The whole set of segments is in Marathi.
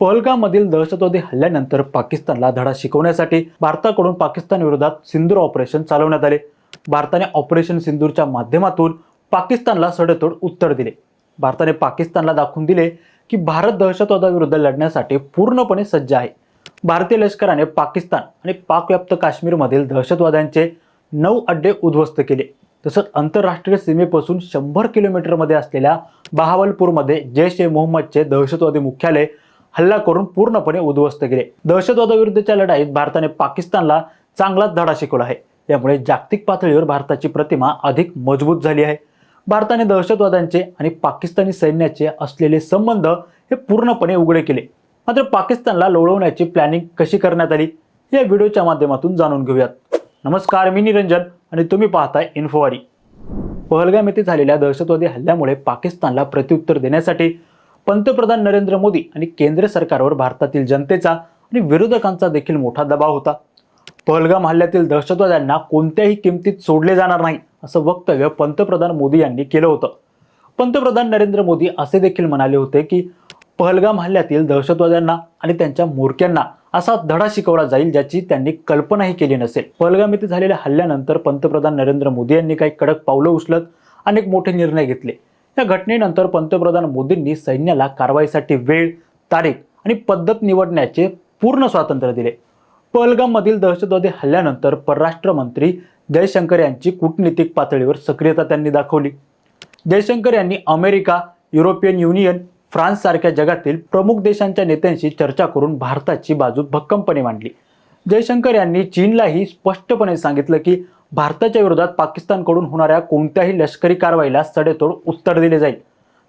पहलगाममधील दहशतवादी हल्ल्यानंतर पाकिस्तानला धडा शिकवण्यासाठी भारताकडून पाकिस्तान विरोधात सिंदूर ऑपरेशन चालवण्यात आले. भारताने ऑपरेशन सिंदूरच्या माध्यमातून पाकिस्तानला सडेतोड उत्तर दिले. भारताने पाकिस्तानला दाखवून दिले की भारत दहशतवादाविरुद्ध लढण्यासाठी पूर्णपणे सज्ज आहे. भारतीय लष्कराने पाकिस्तान आणि पाकव्याप्त काश्मीरमधील दहशतवाद्यांचे नऊ अड्डे उद्ध्वस्त केले. तसंच आंतरराष्ट्रीय सीमेपासून शंभर किलोमीटरमध्ये असलेल्या बहावलपूरमध्ये जैश ए मोहम्मदचे दहशतवादी मुख्यालय हल्ला करून पूर्णपणे उद्ध्वस्त केले. दहशतवादाविरुद्धच्या लढाईत भारताने पाकिस्तानला चांगलाच धडा शिकवला आहे. यामुळे जागतिक पातळीवर भारताची प्रतिमा अधिक मजबूत झाली आहे. भारताने दहशतवाद्यांचे आणि पाकिस्तानी सैन्याचे असलेले संबंध हे पूर्णपणे उघडे केले. मात्र पाकिस्तानला लोळवण्याची प्लॅनिंग कशी करण्यात आली या व्हिडिओच्या माध्यमातून जाणून घेऊयात. नमस्कार मी निरंजन आणि तुम्ही पाहताय इन्फोवारी पहलगाम येथे झालेल्या दहशतवादी हल्ल्यामुळे पाकिस्तानला प्रत्युत्तर देण्यासाठी पंतप्रधान नरेंद्र मोदी आणि केंद्र सरकारवर भारतातील जनतेचा आणि विरोधकांचा देखील मोठा दबाव होता. पहलगाम हल्ल्यातील दहशतवाद्यांना कोणत्याही किमतीत सोडले जाणार नाही असं वक्तव्य पंतप्रधान मोदी यांनी केलं होतं. पंतप्रधान नरेंद्र मोदी असे देखील म्हणाले होते की पहलगाम हल्ल्यातील दहशतवाद्यांना आणि त्यांच्या म्होरक्यांना असा धडा शिकवला जाईल ज्याची त्यांनी कल्पनाही केली नसेल. पहलगाम येथे झालेल्या हल्ल्यानंतर पंतप्रधान नरेंद्र मोदी यांनी काही कडक पावलं उचलत अनेक मोठे निर्णय घेतले. या घटनेनंतर पंतप्रधान मोदींनी सैन्याला कारवाईसाठी वेळ तारीख आणि पद्धत निवडण्याचे पूर्ण स्वातंत्र्य दिले. पहलगाममधील दहशतवादी हल्ल्यानंतर परराष्ट्र मंत्री जयशंकर यांची कूटनीतिक पातळीवर सक्रियता त्यांनी दाखवली. जयशंकर यांनी अमेरिका युरोपियन युनियन फ्रान्स सारख्या जगातील प्रमुख देशांच्या नेत्यांशी चर्चा करून भारताची बाजू भक्कमपणे मांडली. जयशंकर यांनी चीनलाही स्पष्टपणे सांगितलं की भारताच्या विरोधात पाकिस्तानकडून होणाऱ्या कोणत्याही लष्करी कारवाईला सडेतोड उत्तर दिले जाईल.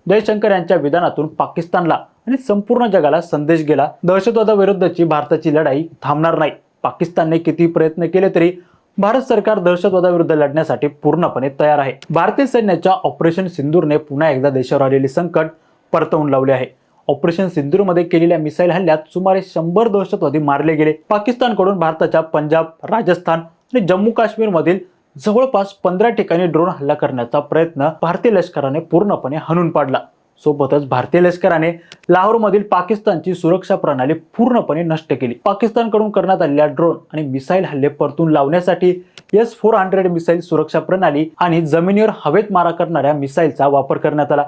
जयशंकर यांच्या विधानातून पाकिस्तानला आणि संपूर्ण जगाला संदेश गेला. दहशतवादाविरुद्धची भारताची लढाई थांबणार नाही. पाकिस्तानने किती प्रयत्न केले तरी भारत सरकार दहशतवादाविरुद्ध लढण्यासाठी पूर्णपणे तयार आहे. भारतीय सैन्याच्या ऑपरेशन सिंदूरने पुन्हा एकदा देशावर आलेले संकट परतवून लावले आहे. ऑपरेशन सिंदूरमध्ये केलेल्या मिसाईल हल्ल्यात सुमारे शंभर दहशतवादी मारले गेले. पाकिस्तानकडून भारताच्या पंजाब राजस्थान आणि जम्मू काश्मीरमधील जवळपास पंधरा ठिकाणी ड्रोन हल्ला करण्याचा प्रयत्न भारतीय लष्कराने पूर्णपणे हाणून पाडला. सोबतच भारतीय लष्कराने लाहोरमधील पाकिस्तानची सुरक्षा प्रणाली पूर्णपणे नष्ट केली. पाकिस्तानकडून करण्यात आलेल्या ड्रोन आणि मिसाईल हल्ले परतून लावण्यासाठी एस फोर हंड्रेड मिसाईल सुरक्षा प्रणाली आणि जमिनीवर हवेत मारा करणाऱ्या मिसाईलचा वापर करण्यात आला.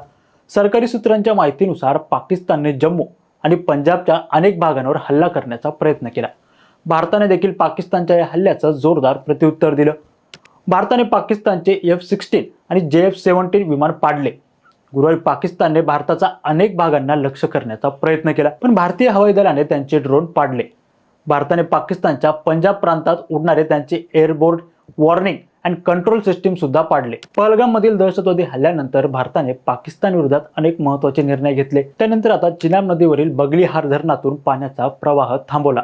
सरकारी सूत्रांच्या माहितीनुसार पाकिस्तानने जम्मू आणि पंजाबच्या अनेक भागांवर हल्ला करण्याचा प्रयत्न केला. भारताने देखील पाकिस्तानच्या या हल्ल्याचं जोरदार प्रत्युत्तर दिलं. भारताने पाकिस्तानचे एफ सिक्स्टीन आणि जे एफ सेव्हन्टीन विमान पाडले. गुरुवारी पाकिस्तानने भारताचा अनेक भागांना लक्ष्य करण्याचा प्रयत्न केला पण भारतीय हवाई दलाने त्यांचे ड्रोन पाडले. भारताने पाकिस्तानच्या पंजाब प्रांतात उडणारे त्यांचे airborne warning and control system सुद्धा पाडले. पहलगाममधील दहशतवादी हल्ल्यानंतर भारताने पाकिस्तान विरोधात अनेक महत्त्वाचे निर्णय घेतले. त्यानंतर आता चिनाब नदीवरील बगलीहार धरणातून पाण्याचा प्रवाह थांबवला.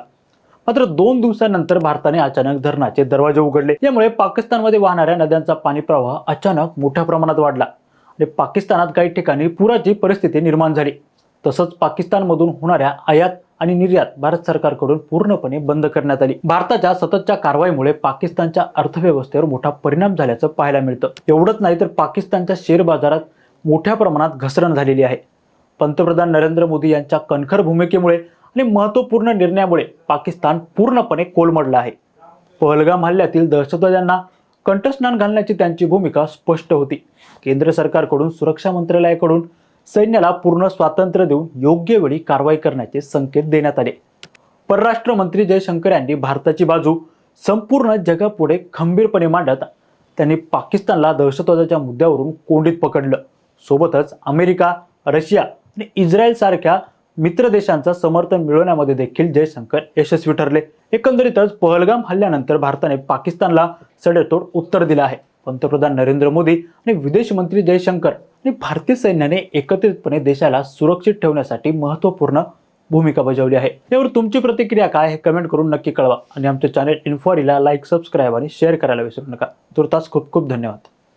मात्र दोन दिवसानंतर भारताने अचानक धरणाचे दरवाजे उघडले. यामुळे पाकिस्तानमध्ये वाहणाऱ्या नद्यांचा पाणी प्रवाह अचानक मोठ्या प्रमाणात वाढला आणि पाकिस्तानात काही ठिकाणी पुराची परिस्थिती निर्माण झाली. तसंच पाकिस्तानमधून होणाऱ्या आयात आणि निर्यात भारत सरकारकडून पूर्णपणे बंद करण्यात आली. भारताच्या सततच्या कारवाईमुळे पाकिस्तानच्या अर्थव्यवस्थेवर मोठा परिणाम झाल्याचं पाहायला मिळतं. एवढंच नाही तर पाकिस्तानच्या शेअर बाजारात मोठ्या प्रमाणात घसरण झालेली आहे. पंतप्रधान नरेंद्र मोदी यांच्या कणखर भूमिकेमुळे आणि महत्त्वपूर्ण निर्णयामुळे पाकिस्तान पूर्णपणे कोलमडला आहे. पहलगाम हल्ल्यातील दहशतवाद्यांना कंठस्नान घालण्याची त्यांची भूमिका स्पष्ट होती. केंद्र सरकारकडून सुरक्षा मंत्रालयाकडून सैन्याला पूर्ण स्वातंत्र्य देऊन योग्य वेळी कारवाई करण्याचे संकेत देण्यात आले. परराष्ट्र मंत्री जयशंकर यांनी भारताची बाजू संपूर्ण जगापुढे खंबीरपणे मांडत त्यांनी पाकिस्तानला दहशतवादाच्या मुद्द्यावरून कोंडीत पकडलं. सोबतच अमेरिका रशिया आणि इस्रायल सारख्या मित्र देशांचं समर्थन मिळवण्यामध्ये देखील जयशंकर यशस्वी ठरले. एकंदरीतच पहलगाम हल्ल्यानंतर भारताने पाकिस्तानला सडेतोड उत्तर दिलं आहे. पंतप्रधान नरेंद्र मोदी आणि विदेश मंत्री जयशंकर आणि भारतीय सैन्याने एकत्रितपणे देशाला सुरक्षित ठेवण्यासाठी महत्त्वपूर्ण भूमिका बजावली आहे. यावर तुमची प्रतिक्रिया काय हे कमेंट करून नक्की कळवा. आणि आमच्या चॅनेल इन्फॉरीला लाईक सबस्क्राईब आणि शेअर करायला विसरू नका. तुर्तास खूप खूप धन्यवाद.